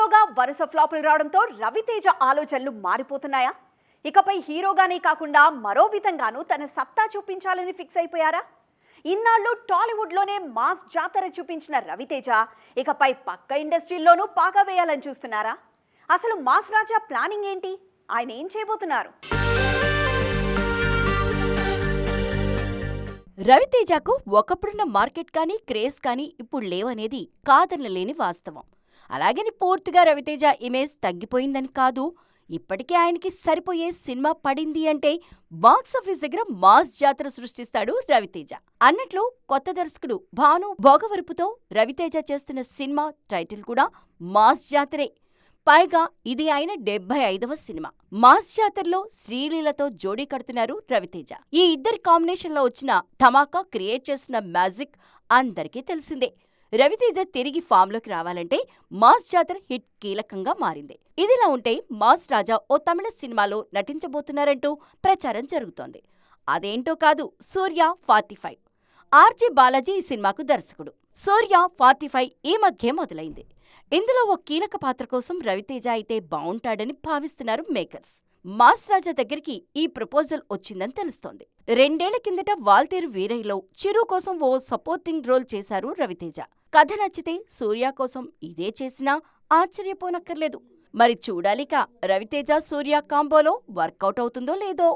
హీరోగా వరుస ఫ్లాపులు రావడంతో రవితేజ ఆలోచనలు మారిపోతున్నాయా? ఇకపై హీరోగానే కాకుండా మరో విధంగానూ తన సత్తా చూపించాలని ఫిక్స్ అయిపోయారా? ఇన్నాళ్ళు టాలీవుడ్లోనే మాస్ జాతర చూపించిన రవితేజ ఇకపై పక్క ఇండస్ట్రీల్లోనూ పాగా వేయాలని చూస్తున్నారా? అసలు మాస్ రాజా ప్లానింగ్ ఏంటి? ఆయన ఏం చేయబోతున్నారు? రవితేజకు ఒకప్పుడున్న మార్కెట్ కానీ క్రేజ్ కానీ ఇప్పుడు లేవనేది కాదనలేని వాస్తవం. అలాగని పూర్తిగా రవితేజ ఇమేజ్ తగ్గిపోయిందని కాదు. ఇప్పటికే ఆయనకి సరిపోయే సినిమా పడింది అంటే బాక్సాఫీస్ దగ్గర మాస్ జాతర సృష్టిస్తాడు రవితేజ. అన్నట్లు కొత్త దర్శకుడు భాను భోగవరపుతో రవితేజ చేస్తున్న సినిమా టైటిల్ కూడా మాస్ జాతరే. పైగా ఇది ఆయన డెబ్బై ఐదవ సినిమా. మాస్ జాతరలో శ్రీలీలతో జోడీ కడుతున్నారు రవితేజ. ఈ ఇద్దరి కాంబినేషన్లో వచ్చిన ధమాకా క్రియేట్ చేసిన మ్యాజిక్ అందరికీ తెలిసిందే. రవితేజ తిరిగి ఫామ్లోకి రావాలంటే మాస్ జాతర హిట్ కీలకంగా మారింది. ఇదిలా ఉంటే మాస్ రాజా ఓ తమిళ సినిమాలో నటించబోతున్నారంటూ ప్రచారం జరుగుతోంది. అదేంటో కాదు Suriya forty five. RJ Balaji ఈ సినిమాకు దర్శకుడు. సూర్య ఫార్టీ ఫైవ్ ఈ మధ్య మొదలైంది. ఇందులో ఓ కీలక పాత్ర కోసం రవితేజ అయితే బావుంటాడని భావిస్తున్నారు మేకర్స్. మాస్ రాజా దగ్గరికి ఈ ప్రపోజల్ వచ్చిందని తెలుస్తోంది. రెండేళ్ళ కిందట వాల్తేరు వీరయ్యలో చిరు కోసం ఓ సపోర్టింగ్ రోల్ చేశారు రవితేజ. కథ నచ్చితే సూర్య కోసం ఇదే చేసినా ఆశ్చర్యపోనక్కర్లేదు. మరి చూడాలిక రవితేజ సూర్య కాంబోలో వర్కౌట్ అవుతుందో లేదో.